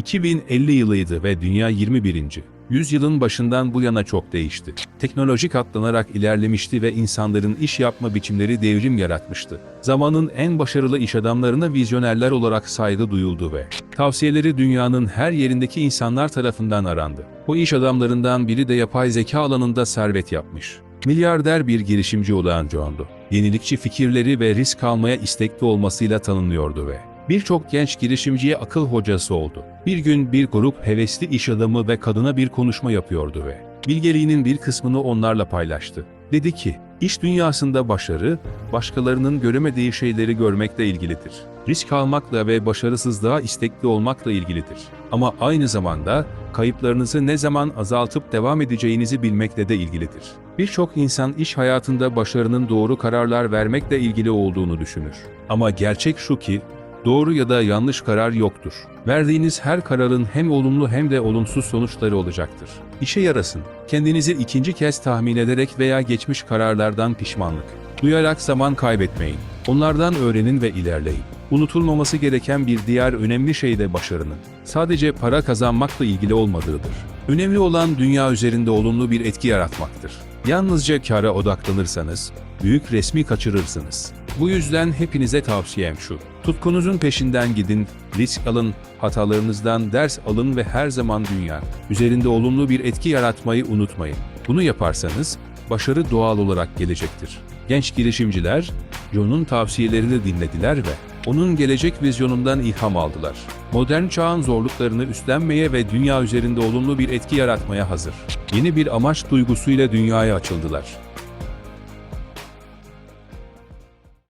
2050 yılıydı ve dünya 21. Yüzyılın başından bu yana çok değişti. Teknoloji katlanarak ilerlemişti ve insanların iş yapma biçimleri devrim yaratmıştı. Zamanın en başarılı iş adamlarına vizyonerler olarak saygı duyuldu ve tavsiyeleri dünyanın her yerindeki insanlar tarafından arandı. Bu iş adamlarından biri de yapay zeka alanında servet yapmış. Milyarder bir girişimci olan John'du. Yenilikçi fikirleri ve risk almaya istekli olmasıyla tanınıyordu ve birçok genç girişimciye akıl hocası oldu. Bir gün bir grup hevesli iş adamı ve kadına bir konuşma yapıyordu ve bilgeliğinin bir kısmını onlarla paylaştı. Dedi ki, iş dünyasında başarı, başkalarının göremediği şeyleri görmekle ilgilidir. Risk almakla ve başarısızlığa istekli olmakla ilgilidir. Ama aynı zamanda kayıplarınızı ne zaman azaltıp devam edeceğinizi bilmekle de ilgilidir. Birçok insan iş hayatında başarının doğru kararlar vermekle ilgili olduğunu düşünür. Ama gerçek şu ki, doğru ya da yanlış karar yoktur. Verdiğiniz her kararın hem olumlu hem de olumsuz sonuçları olacaktır. İşe yarasın. Kendinizi ikinci kez tahmin ederek veya geçmiş kararlardan pişmanlık duyarak zaman kaybetmeyin. Onlardan öğrenin ve ilerleyin. Unutulmaması gereken bir diğer önemli şey de başarının. Sadece para kazanmakla ilgili olmadığıdır. Önemli olan dünya üzerinde olumlu bir etki yaratmaktır. Yalnızca kâra odaklanırsanız, büyük resmi kaçırırsınız. Bu yüzden hepinize tavsiyem şu. Tutkunuzun peşinden gidin, risk alın, hatalarınızdan ders alın ve her zaman dünya üzerinde olumlu bir etki yaratmayı unutmayın. Bunu yaparsanız, başarı doğal olarak gelecektir. Genç girişimciler, John'un tavsiyelerini dinlediler ve onun gelecek vizyonundan ilham aldılar. Modern çağın zorluklarını üstlenmeye ve dünya üzerinde olumlu bir etki yaratmaya hazır. Yeni bir amaç duygusuyla dünyaya açıldılar.